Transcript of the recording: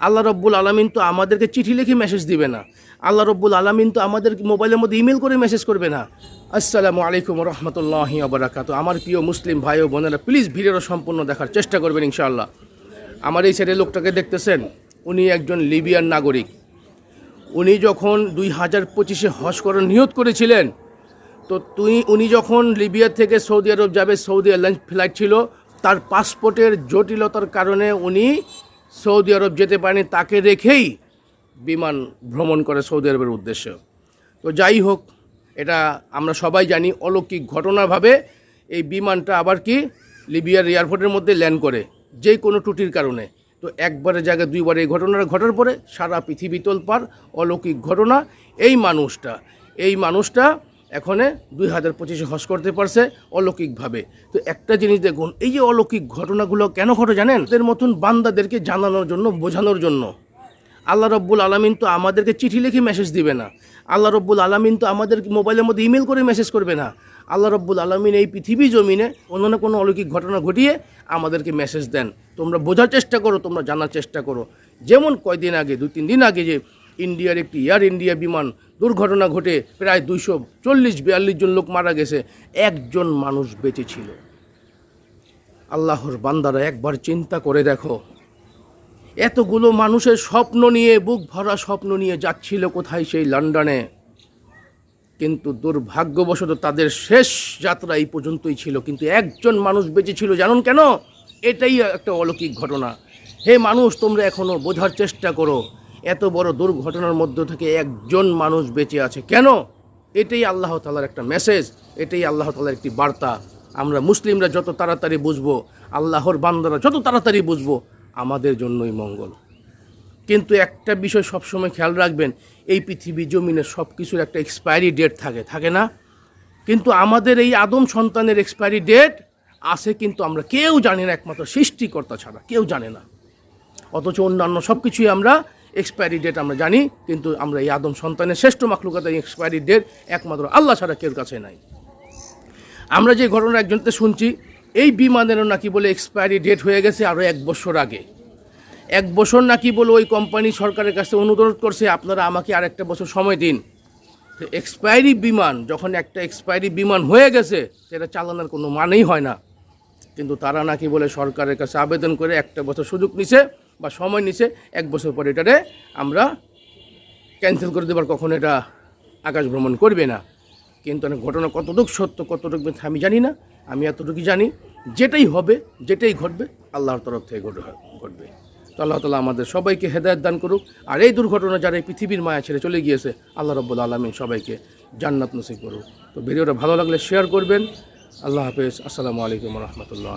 আল্লাহ রব্বুল আলমিন তো আমাদেরকে চিঠি লিখে মেসেজ দিবে না। আল্লাহ রব্বুল আলমিন তো আমাদের মোবাইলের মধ্যে ইমেল করে মেসেজ করবে না। আসসালামু আলাইকুম রহমতুল্লাহ আবরাকাত আমার প্রিয় মুসলিম ভাই ও বোনেরা প্লিজ ভিডিওটা সম্পূর্ণ দেখার চেষ্টা করবেন ইনশাআল্লাহ। আমার এই ছেলে লোকটাকে দেখতেছেন? উনি একজন লিবিয়ান নাগরিক। উনি যখন দুই হাজার পঁচিশে হজ করার নিয়ত করেছিলেন, তো তুই, উনি যখন লিবিয়া থেকে সৌদি আরব যাবে, সৌদি এয়ারলাইন্স ফ্লাইট ছিল, তার পাসপোর্টের জটিলতার কারণে উনি সৌদি আরব যেতে পারেনি, তাকে রেখেই বিমান ভ্রমণ করে সৌদি আরবের উদ্দেশ্যে। তো যাই হোক, এটা আমরা সবাই জানি, অলৌকিক ঘটনাভাবে এই বিমানটা আবার কি লিবিয়ার এয়ারপোর্টের মধ্যে ল্যান্ড করে, যে কোনো ত্রুটির কারণে। তো একবারের জায়গায় দুইবার এই ঘটনাটা ঘটার পরে সারা পৃথিবী তোলপার অলৌকিক ঘটনা। এই মানুষটা এই মানুষটা এখনে দুই হাজার পঁচিশে হজ করতে পারছে অলৌকিকভাবে। তো একটা জিনিস দেখুন, এই যে অলৌকিক ঘটনাগুলো কেন ঘটে জানেন? এদের মতন বান্দাদেরকে জানানোর জন্য, বোঝানোর জন্য। আল্লাহ রব্বুল আলমিন তো আমাদেরকে চিঠি লিখে মেসেজ দিবে না। আল্লাহ রব্বুল আলমিন তো আমাদের মোবাইলের মধ্যে ইমেল করে মেসেজ করবে না। আল্লাহ রব্বুল আলমিন এই পৃথিবী জমিনে অন্য না কোনো অলৌকিক ঘটনা ঘটিয়ে আমাদেরকে মেসেজ দেন। তোমরা বোঝার চেষ্টা করো, তোমরা জানার চেষ্টা করো। যেমন কয়দিন আগে দু তিন দিন আগে যে ইন্ডিয়ার একটি এয়ার ইন্ডিয়া বিমান দুর্ঘটনা ঘটে প্রায় দুইশো চল্লিশ বিয়াল্লিশ জন লোক মারা গেছে, একজন মানুষ বেঁচে ছিল। আল্লাহর বান্দারা একবার চিন্তা করে দেখো, এতগুলো মানুষের স্বপ্ন নিয়ে, বুক ভরা স্বপ্ন নিয়ে যাচ্ছিল কোথায় সেই লন্ডনে? কিন্তু দুর্ভাগ্যবশত তাদের শেষ যাত্রা এই পর্যন্তই ছিল, কিন্তু একজন মানুষ বেঁচে ছিল, জানুন কেন? এটাই একটা অলৌকিক ঘটনা। হে মানুষ, তোমরা এখনও বোঝার চেষ্টা করো এত বড় দুর্ঘটনার মধ্য থেকে একজন মানুষ বেঁচে আছে। কেন? এটাই আল্লাহ তালার একটা মেসেজ এটাই আল্লাহ তালার একটি বার্তা। আমরা মুসলিমরা যত তাড়াতাড়ি বুঝব, আল্লাহর বান্দারা যত তাড়াতাড়ি বুঝব, আমাদের জন্যই মঙ্গল। কিন্তু একটা বিষয় সবসময় খেয়াল রাখবেন, এই পৃথিবী জমিনে সব কিছুর একটা এক্সপায়ারি ডেট থাকে থাকে না? কিন্তু আমাদের এই আদম সন্তানের এক্সপায়ারি ডেট আছে কিন্তু আমরা কেউ জানি না, একমাত্র সৃষ্টিকর্তা ছাড়া, কেউ জানে না। অথচ অন্যান্য সব কিছুই আমরা এক্সপায়ারি ডেট আমরা জানি, কিন্তু আমরা এই আদম সন্তানের শ্রেষ্ঠ মাখলুকাতের এক্সপায়ারি ডেট একমাত্র আল্লাহ ছাড়া কেউ কাছে নাই। আমরা যে ঘটনা একজনতে শুনছি, এই বিমানেরও নাকি বলে এক্সপায়ারি ডেট হয়ে গেছে আরও এক বছর আগে। এক বছর নাকি বলে ওই কোম্পানি সরকারের কাছে অনুরোধ করছে, আপনারা আমাকে আর একটা বছর সময় দিন। তো এক্সপায়ারি বিমান, যখন একটা এক্সপায়ারি বিমান হয়ে গেছে, সেটা চালানোর কোনো মানেই হয় না। কিন্তু তারা নাকি বলে সরকারের কাছে আবেদন করে একটা বছর সুযোগ নিছে। বা সময় নিছে এক বছর পরে এটারে আমরা ক্যান্সেল করে দেবার কখন এটা আকাশ ভ্রমণ করবে না। কিন্তু অনেক ঘটনা কতটুকু সত্য, কতটুকু মিথ্যা আমি জানি না। আমি এতটুকু জানি, যেটাই হবে, যেটাই ঘটবে, আল্লাহর তরফ থেকে ঘটে ঘটবে। তো আল্লাহ তালা আমাদের সবাইকে হেদায়ত দান করুক। আর এই দুর্ঘটনা যারা এই পৃথিবীর মায়া ছেড়ে চলে গিয়েছে, আল্লাহ রব্বুল আলমিন সবাইকে জান্নাত নসিব করুক। তো ভিডিওটা ভালো লাগলে শেয়ার করবেন। আল্লাহ হাফেজ। আসসালামু আলাইকুম রহমতুল্লাহ